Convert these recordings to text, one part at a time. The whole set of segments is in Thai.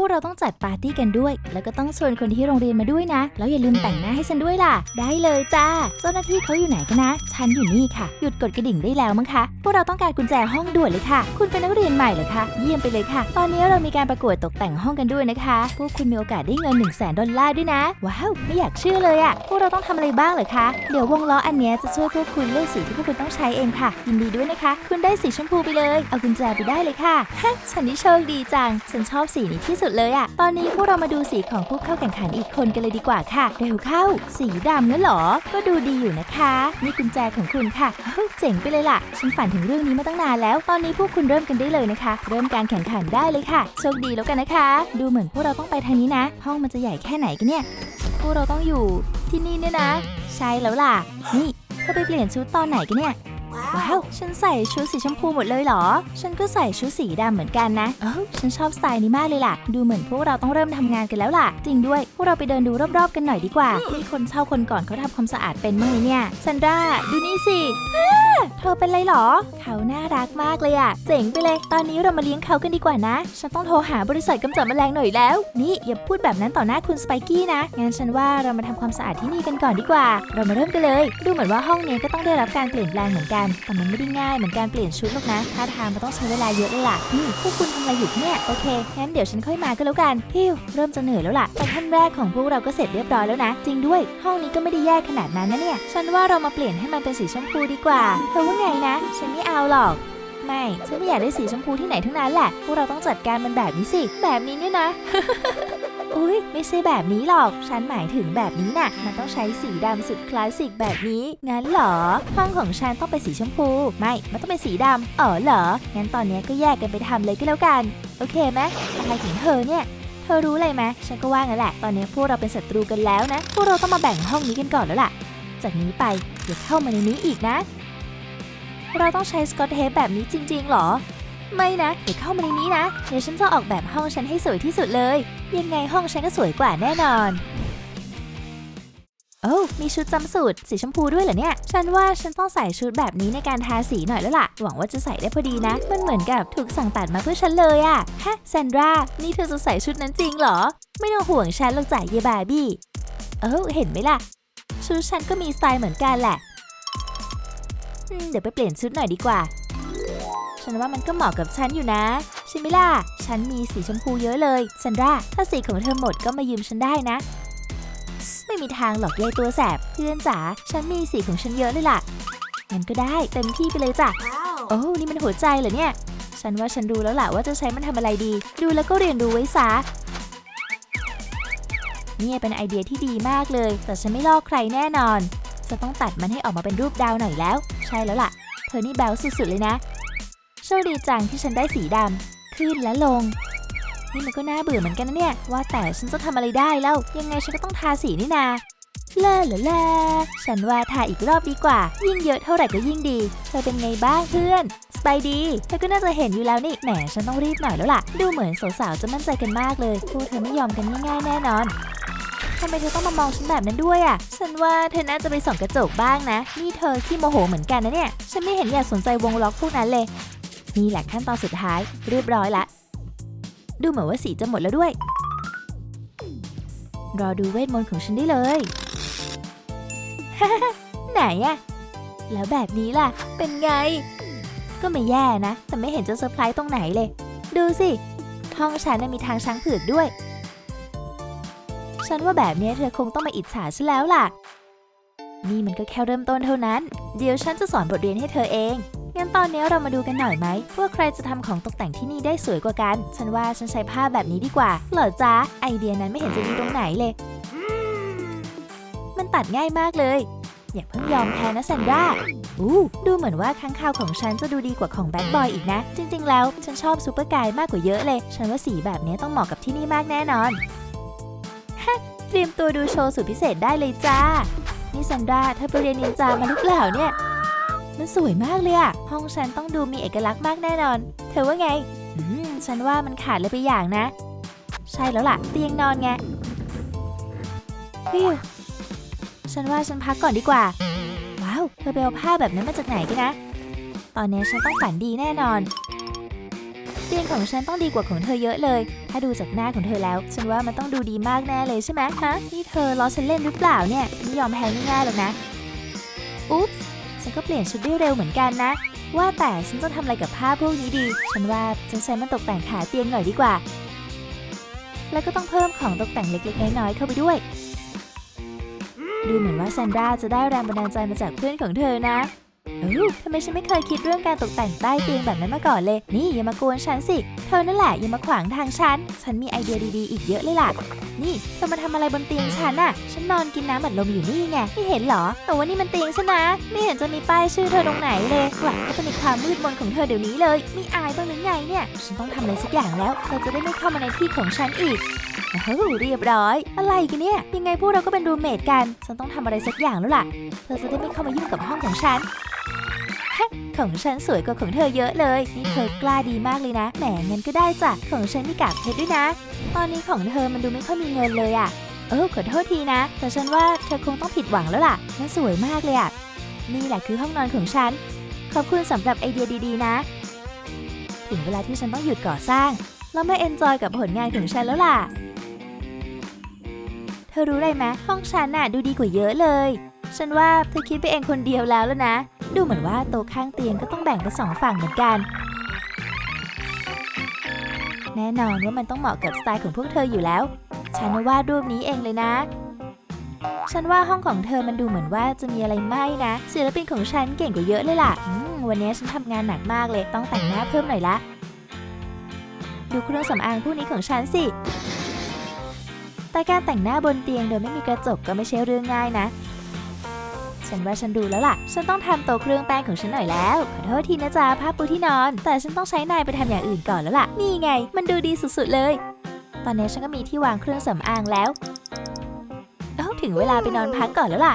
วกเราต้องจัดปาร์ตี้กันด้วย แล้วก็ต้องชวนคนที่โรงเรียนมาด้วยนะ แล้วอย่าลืมแต่งหน้าให้ฉันด้วยล่ะ ได้เลยจ้า เจ้าหน้าที่เขาอยู่ไหนกันนะ ฉันอยู่นี่ค่ะ หยุดกดกระดิ่งได้แล้วมั้งคะ พวกเราต้องการกุญแจห้องด่วนเลยค่ะ คุณเป็นนักเรียนใหม่เหรอคะ เยี่ยมไปเลยค่ะ ตอนนี้เรามีการประกวดตกแต่งห้องกันด้วยนะคะ พวกคุณมีโอกาสได้เงิน1 0 0 0 0แสนดอลลาร์ด้วยนะ ว้าว ไม่อยากเชื่อเลยอะพวกเราต้องทำอะไรบ้างเหรอคะ เดี๋ยววงล้ออันนี้จะช่วยพวกคุณเลือกสีที่พวกคุณต้องใช้เองค่ะ ยินดีด้วยนะคะ คุณได้สีชมพูไปเลย เอากุญแจไปได้เลยค่ะฮะฉันนี่โชคดีจัง ฉันชอบสีนี้ที่สุดเลยอะตอนนี้พวกเรามาดูสีของผู้เข้าแข่งขันอีกคนกันเลยดีกว่าค่ะ เร็วเข้า สีดำนั่นหรอ ก็ดูดีอยู่นะคะนี่กุญแจของคุณค่ะเฮ้ยเจ๋งไปเลยล่ะ ฉันฝันถึงเรื่องนี้มาตั้งนานแล้ว ตอนนี้พวกคุณเริ่มกันได้เลยนะคะ เริ่มการแข่งขันได้เลยค่ะ โชคดีแล้วกันนะคะ ดูเหมือนพวกเราต้องไปทางนี้นะ ห้องมันจะใหญ่แค่ไหนกันเนี่ย พวกเราต้องอยู่ที่นี่เนี่ยนะ ใช่แล้วล่ะ นี่เธอไปเปลี่ยนชุดตอนไหนกันเนี่ย ว้าว ฉันใส่ชุดสีชมพูหมดเลยเหรอ ฉันก็ใส่ชุดสีดำเหมือนกันนะเอ้าฉันชอบสไตล์นี้มากเลยล่ะ ดูเหมือนพวกเราต้องเริ่มทำงานกันแล้วล่ะ จริงด้วย พวกเราไปเดินดูรอบๆกันหน่อยดีกว่ามีคนเช่าคนก่อนเขาทำความสะอาดเป็นมั้างไหมเนี่ยซันดราดูนี่สิอ้าเธอเป็นไรเหรอ เขาน่ารักมากเลยอะเจ๋งไปเลย ตอนนี้เรามาเลี้ยงเขากันดีกว่านะ ฉันต้องโทรหาบริษัทกำจัดแมลงหน่อยแล้ว นี่อย่าพูดแบบนั้นต่อหน้าคุณสไปกี้นะ งั้นฉันว่าเรามาทำความสะอาดที่นี่กันก่อนดีกว่า เรามาเริ่มกันเลย ดูเหมือนว่าห้องนี้ก็ต้องได้รับการเปลี่ยนแปลงเหมือนกันแต่มันไม่ได้ง่ายเหมือนการเปลี่ยนชุดหรอกนะท่าทางมันต้องใช้เวลาเยอะเลยล่ะนี่พวกคุณทำอะไรอยู่เนี่ยโอเคงั้นเดี๋ยวฉันค่อยมาก็แล้วกันฮิวเริ่มจะเหนื่อยแล้วล่ะแต่ขั้นแรกของพวกเราก็เสร็จเรียบร้อยแล้วนะ จริงด้วย ห้องนี้ก็ไม่ได้แย่ขนาดนั้นนะเนี่ยฉันว่าเรามาเปลี่ยนให้มันเป็นสีชมพูดีกว่าเธอว่าไงนะ ฉันไม่เอาหรอกไม่ฉันไม่อยากได้สีชมพูที่ไหนทั้งนั้นแหละ พวกเราต้องจัดการมันแบบนี้สิ แบบนี้เนี่ยนะ อุ้ยไม่ใช่แบบนี้หรอก ฉันหมายถึงแบบนี้น่ะ มันต้องใช้สีดำสุดคลาสสิกแบบนี้ งั้นเหรอ ห้องของฉันต้องเป็นสีชมพู ไม่ มันต้องเป็นสีดำอ๋อเหรอ งั้นตอนนี้ก็แยกกันไปทำเลยก็แล้วกัน โอเคไหมอะไรถึงเธอเนี่ยเธอรู้อะไรไหมฉันก็ว่างั้นแหละ ตอนนี้พวกเราเป็นศัตรูกันแล้วนะ พวกเราต้องมาแบ่งห้องนี้กันก่อนแล้วล่ะ จากนี้ไปอย่าเข้ามาในนี้อีกนะ เราต้องใช้สกอตเทปแบบนี้จริง ๆ หรอ ไม่นะอย่าเข้ามาในนี้นะ เดี๋ยวฉันจะออกแบบห้องฉันให้สวยที่สุดเลย ยังไงห้องฉันก็สวยกว่าแน่นอน โอ้มีชุดจำสูตรสีชมพูด้วยเหรอเนี่ย ฉันว่าฉันต้องใส่ชุดแบบนี้ในการทาสีหน่อยแล้วล่ะ หวังว่าจะใส่ได้พอดีนะ มันเหมือนกับถูกสั่งตัดมาเพื่อฉันเลยอะฮะแซนดรา นี่เธอจะใส่ชุดนั้นจริงเหรอ ไม่ต้องห่วงฉันหรอกจ่ายเยบาร์บี้ เอ้เห็นไหมล่ะ ชุดฉันก็มีสไตล์เหมือนกันแหละเดี๋ยวไปเปลี่ยนชุดหน่อยดีกว่า ฉันว่ามันก็เหมาะกับฉันอยู่นะใช่ไหมล่ะ ฉันมีสีชมพูเยอะเลยซันดราถ้าสีของเธอหมดก็มายืมฉันได้นะ ไม่มีทางหรอกยายตัวแสบเพื่อนจ๋าฉันมีสีของฉันเยอะเลยล่ะงั้นก็ได้เต็มที่ไปเลยจ้ะโอ้นี่มันหัวใจเหรอเนี่ย ฉันว่าฉันดูแล้วล่ะว่าจะใช้มันทำอะไรดี ดูแล้วก็เรียนรู้ไว้ซะเนี่ยเป็นไอเดียที่ดีมากเลย แต่ฉันไม่ลอกใครแน่นอน จะต้องตัดมันให้ออกมาเป็นรูปดาวหน่อยแล้ว ใช่แล้วล่ะ เธอนี่แบลสุดๆเลยนะ โชคดีจังที่ฉันได้สีดำขึ้นและลง นี่มันก็น่าเบื่อเหมือนกันนะเนี่ย ว่าแต่ฉันจะทำอะไรได้แล้ว ยังไงฉันก็ต้องทาสีนี่นาเลาลาลาฉันว่าทาอีกรอบดีกว่า ยิ่งเยอะเท่าไหร่ก็ยิ่งดี เธอเป็นไงบ้างเพื่อนสบายดี เธอก็น่าจะเห็นอยู่แล้วนี่ แหม ฉันต้องรีบหน่อยแล้วล่ะ ดูเหมือนสาวๆจะมั่นใจกันมากเลยพวกเธอไม่ยอมกันง่ายๆแน่นอนทำไมเธอต้องมามองฉันแบบนั้นด้วยอะ ฉันว่าเธอน่าจะไปส่องกระจกบ้างนะ นี่เธอขี้โมโหเหมือนกันนะเนี่ย ฉันไม่เห็นอยากสนใจวงล็อกพวกนั้นเลย นี่แหละขั้นตอนสุดท้ายเรียบร้อยละ ดูเหมือนว่าสีจะหมดแล้วด้วย รอดูเวทมนต์ของฉันได้เลยไหนอะแล้วแบบนี้ล่ะ เป็นไง ก็ไม่แย่นะ แต่ไม่เห็นจะเซอร์ไพรส์ตรงไหนเลย ดูสิห้องฉันมีทางช้างเผือกด้วย ฉันว่าแบบนี้เธอคงต้องมาอิจฉาฉันแล้วล่ะ นี่มันก็แค่เริ่มต้นเท่านั้น เดี๋ยวฉันจะสอนบทเรียนให้เธอเอง งั้นตอนนี้เรามาดูกันหน่อยไหมว่าใครจะทำของตกแต่งที่นี่ได้สวยกว่ากัน ฉันว่าฉันใช้ผ้าแบบนี้ดีกว่า เหรอจ๊ะ ไอเดียนั้นไม่เห็นจะดีตรงไหนเลย มันตัดง่ายมากเลย อย่าเพิ่งยอมแพ้นะแซนดราอู้ดูเหมือนว่าข้างข่าวของฉันจะดูดีกว่าของแบดบอยอีกนะ จริง ๆ แล้วฉันชอบซูเปอร์กายมากกว่าเยอะเลย ฉันว่าสีแบบนี้ต้องเหมาะกับที่นี่มากแน่นอนฮะเตรียมตัวดูโชว์สุดพิเศษได้เลยจ้า นี่แซนดราเธอไปเรียนนินจามาหรือเปล่าเนี่ย มันสวยมากเลยอะห้องฉันต้องดูมีเอกลักษณ์มากแน่นอน เธอว่าไง อืม ฉันว่ามันขาดเลยไปอย่างนะ ใช่แล้วล่ะ เตียงนอนไงฮิวฉันว่าฉันพักก่อนดีกว่า ว้าว เธอไปเอาผ้าแบบนั้นมาจากไหนกันนะ ตอนนี้ฉันต้องฝันดีแน่นอน เตียงของฉันต้องดีกว่าของเธอเยอะเลย ถ้าดูจากหน้าของเธอแล้ว ฉันว่ามันต้องดูดีมากแน่เลยใช่ไหมฮะนี่เธอล้อฉันเล่นหรือเปล่าเนี่ยไม่ยอมแพ้ง่ายๆหรอกนะ อุ๊บ ฉันก็เปลี่ยนชุดได้เร็วเหมือนกันนะ ว่าแต่ฉันจะทำอะไรกับผ้าพวกนี้ดี ฉันว่าฉันใช้มันตกแต่งขาเตียงหน่อยดีกว่า แล้วก็ต้องเพิ่มของตกแต่งเล็กๆน้อยๆเข้าไปด้วย ดูเหมือนว่าแซนดราจะได้แรงบันดาลใจมาจากเพื่อนของเธอนะ เอ้าทำไมฉันไม่เคยคิดเรื่องการตกแต่งใต้เตียงแบบนั้นมาก่อนเลย นี่อย่ามากวนฉันสิ เธอนั่นแหละอย่ามาขวางทางฉัน ฉันมีไอเดียดีๆ อีกเยอะเลยล่ะ นี่เธอมาทำอะไรบนเตียงฉันน่ะ ฉันนอนกินน้ำอัดลมอยู่นี่ไง ไม่เห็นเหรอ แต่ว่านี่มันเตียงฉันนะ ไม่เห็นจะมีป้ายชื่อเธอตรงไหนเลยกลับก็จะมีความมืดมนของเธอเดี๋ยวนี้เลย ไม่อายบ้างหรือไงเนี่ย ฉันต้องทำอะไรสักอย่างแล้ว เธอจะได้ไม่เข้ามาในที่ของฉันอีก โอ้เรียบร้อย อะไรกันเนี่ย ยังไงพวกเราก็เป็นรูเมทกัน ฉันต้องทำอะไรสักอย่างแล้วล่ะ เธอจะได้ไม่เข้ามายุ่งกับห้องของฉันของฉันสวยกว่าของเธอเยอะเลย นี่เธอกล้าดีมากเลยนะ แหมงั้นก็ได้จ้ะ ของฉันมีกากเพชรด้วยนะ ตอนนี้ของเธอมันดูไม่ค่อยมีเงินเลยอะ่ะ เออขอโทษทีนะ แต่ฉันว่าเธอคงต้องผิดหวังแล้วล่ะ มันสวยมากเลยอะ่ะ นี่แหละคือห้องนอนของฉัน ขอบคุณสำหรับไอเดียดีๆนะ ถึงเวลาที่ฉันต้องหยุดก่อสร้าง แล้วมาเอนจอยกับผลงานของฉันแล้วล่ะ ธอรู้อะไรไหมห้องฉันน่ะดูดีกว่าเยอะเลย ฉันว่าเธอคิดไปเองคนเดียวแล้วแล้วนะ ดูเหมือนว่าโต๊ะข้างเตียงก็ต้องแบ่งเป็นสองฝั่งเหมือนกัน แน่นอนว่ามันต้องเหมาะกับสไตล์ของพวกเธออยู่แล้ว ฉันวาดรูปนี้เองเลยนะ ฉันว่าห้องของเธอมันดูเหมือนว่าจะมีอะไรไหมนะศิลปินของฉันเก่งกว่าเยอะเลยล่ะวันนี้ฉันทำงานหนักมากเลยต้องแต่งหน้าเพิ่มหน่อยละ ดูเครื่องสำอางพวกนี้ของฉันสิ แต่การแต่งหน้าบนเตียงโดยไม่มีกระจกก็ไม่ใช่เรื่องง่ายนะ ฉันว่าฉันดูแล้วล่ะ ฉันต้องทำโต๊ะเครื่องแป้งของฉันหน่อยแล้ว ขอโทษทีนะจ๊ะผ้าปูที่นอน แต่ฉันต้องใช้นายไปทำอย่างอื่นก่อนแล้วล่ะ นี่ไง มันดูดีสุดๆเลย ตอนนี้ฉันก็มีที่วางเครื่องสำอางแล้วเอ้าถึงเวลาไปนอนพักก่อนแล้วล่ะ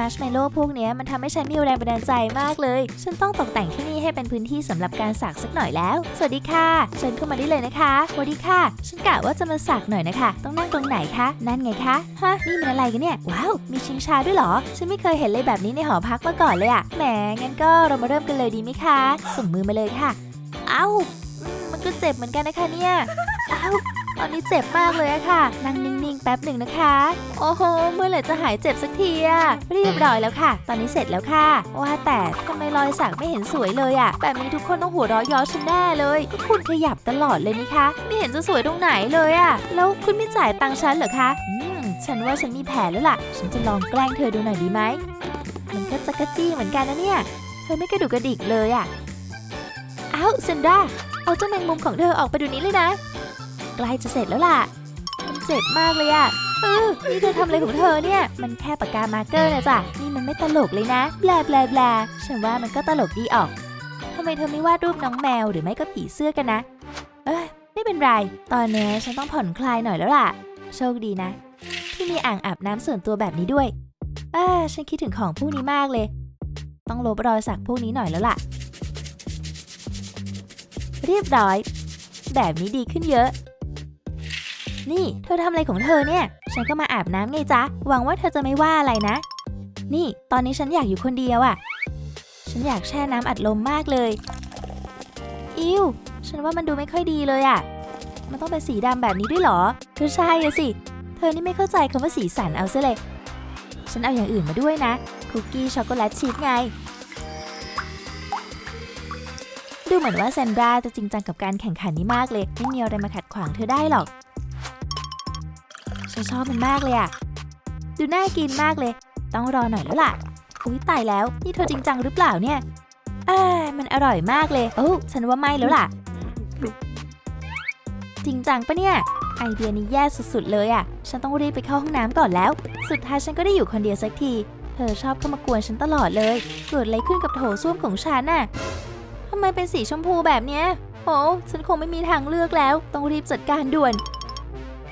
มัชเมลโล่พวกนี้มันทำให้ฉันมีแรงบันดาลใจมากเลย ฉันต้องตกแต่งที่นี่ให้เป็นพื้นที่สำหรับการสักสักหน่อยแล้ว สวัสดีค่ะ เชิญเข้ามาได้เลยนะคะสวัสดีค่ะ ฉันกะว่าจะมาสักหน่อยนะคะ ต้องนั่งตรงไหนคะ นั่นไงคะ ฮะ นี่มันอะไรกันเนี่ย ว้าว มีชิงชาด้วยเหรอ ฉันไม่เคยเห็นเลยแบบนี้ในหอพักมาก่อนเลยอะแหม งั้นก็เรามาเริ่มกันเลยดีไหมคะ ส่งมือมาเลยค่ะ เอ้ามมันก็เจ็บเหมือนกันนะคะเนี่ย เอ้า ตอนนี้เจ็บมากเลยอะค่ะ นั่งนิ่งๆ แป๊บหนึ่งนะคะ โอ้โห เมื่อไหร่จะหายเจ็บสักทีอะเรียบร้อยแล้วค่ะ ตอนนี้เสร็จแล้วค่ะ ว่าแต่ทำไมรอยสักไม่เห็นสวยเลยอะแบบนี้ทุกคนต้องหัวเราะย้อฉันแน่เลยก็คุณขยับตลอดเลยนี่คะ ไม่เห็นจะสวยตรงไหนเลยอะแล้วคุณไม่จ่ายตังค์ฉันเหรอคะฉันว่าฉันมีแผนแล้วล่ะ ฉันจะลองแกล้งเธอดูหน่อยดีไหม มันก็จะกระจี้เหมือนกันนะเนี่ย เธอไม่กระดุกกระดิกเลยอะเอ้าเซนดราเอาเจ้าแมงมุมของเธอออกไปดูนี้เลยนะ ใกล้จะเสร็จแล้วล่ะ เจ็บมากเลยอะเออนี่เธอทำอะไรของเธอเนี่ย มันแค่ปากกามาร์เกอร์นะจ๊ะนี่มันไม่ตลกเลยนะ แบลแบลแบลฉันว่ามันก็ตลกดีออก ทำไมเธอไม่วาดรูปน้องแมวหรือไม่ก็ผีเสื้อกันนะ เอ้ย ไม่เป็นไร ตอนนี้ฉันต้องผ่อนคลายหน่อยแล้วล่ะ โชคดีนะ ที่มีอ่างอาบน้ำส่วนตัวแบบนี้ด้วย เอ่าฉันคิดถึงของพวกนี้มากเลย ต้องลบรอยสักพวกนี้หน่อยแล้วล่ะ เรียบร้อย แบบนี้ดีขึ้นเยอะ นี่เธอทำอะไรของเธอเนี่ย ฉันก็มาอาบน้ำไงจ๊ะ หวังว่าเธอจะไม่ว่าอะไรนะ นี่ ตอนนี้ฉันอยากอยู่คนเดียวอะ่ะ ฉันอยากแช่น้ำอัดลมมากเลย อิวฉันว่ามันดูไม่ค่อยดีเลยอะ่ะ มันต้องเป็นสีดำแบบนี้ด้วยเหรอก็ใช่อะสิ เธอนี่ไม่เข้าใจคำว่าสีสันเอาซะเลย ฉันเอาอย่างอื่นมาด้วยนะ คุกกี้ช็อกโกแลตชีสไง ดูเหมือนว่าแซนดราจะจริงจังกับการแข่งขันนี้มากเลย ไม่มีอะไรมาขัดขวางเธอได้หรอก ฉันชอบมันมากเลยอะดูน่ากินมากเลย ต้องรอหน่อยแล้วล่ะ อุ้ยตายแล้ว นี่เธอจริงจังหรือเปล่าเนี่ยเอ้ยมันอร่อยมากเลย โอ้ฉันว่าไม่แล้วล่ะ จริงจังปะเนี่ย ไอเดียนี้แย่สุดๆเลยอะ ฉันต้องรีบไปเข้าห้องน้ำก่อนแล้ว สุดท้ายฉันก็ได้อยู่คนเดียวสักที เธอชอบเข้ามากวนฉันตลอดเลย เกิดอะไรขึ้นกับโถส้วมของฉันน่ะทำไมเป็นสีชมพูแบบเนี้ย โอ้ฉันคงไม่มีทางเลือกแล้ว ต้องรีบจัดการด่วน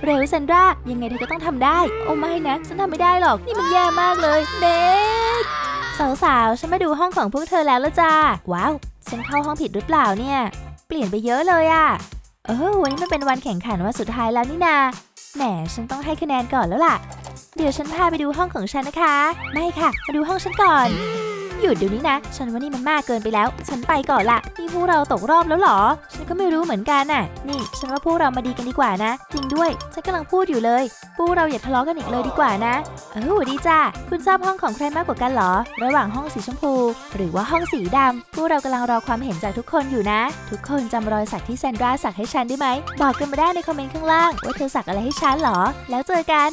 เร็วเซนดรายังไงเธอก็ต้องทำได้ โอ้ไม่นะ ฉันทำไม่ได้หรอก นี่มันแย่มากเลยเบกสาวๆ ฉันมาดูห้องของพวกเธอแล้วละจ้า ว้าว ฉันเข้าห้องผิดหรือเปล่าเนี่ย เปลี่ยนไปเยอะเลยอะเออวันนี้มันเป็นวันแข่งขันวันสุดท้ายแล้วนี่นา แหม ฉันต้องให้คะแนนก่อนแล้วล่ะ เดี๋ยวฉันพาไปดูห้องของฉันนะคะ ไม่ค่ะ มาดูห้องฉันก่อน หยุดเดี๋ยวนี้นะ ฉันว่านี่มันมากเกินไปแล้ว ฉันไปก่อนละนี่พวกเราตกรอบแล้วหรอ ฉันก็ไม่รู้เหมือนกันน่ะ นี่ ฉันว่าพวกเรามาดีกันดีกว่านะ จริงด้วย ฉันกำลังพูดอยู่เลย พวกเราอย่าทะเลาะกันอีกเลยดีกว่านะ เออดีจ้าคุณชอบห้องของใครมากกว่ากันหรอ ระหว่างห้องสีชมพู หรือว่าห้องสีดำพวกเรากำลังรอความเห็นจากทุกคนอยู่นะ ทุกคนจำรอยสักที่แซนดราสักให้ฉันได้ไหม บอกกันมาได้ในคอมเมนต์ข้างล่างว่าเธอสักอะไรให้ฉันหรอ แล้วเจอกัน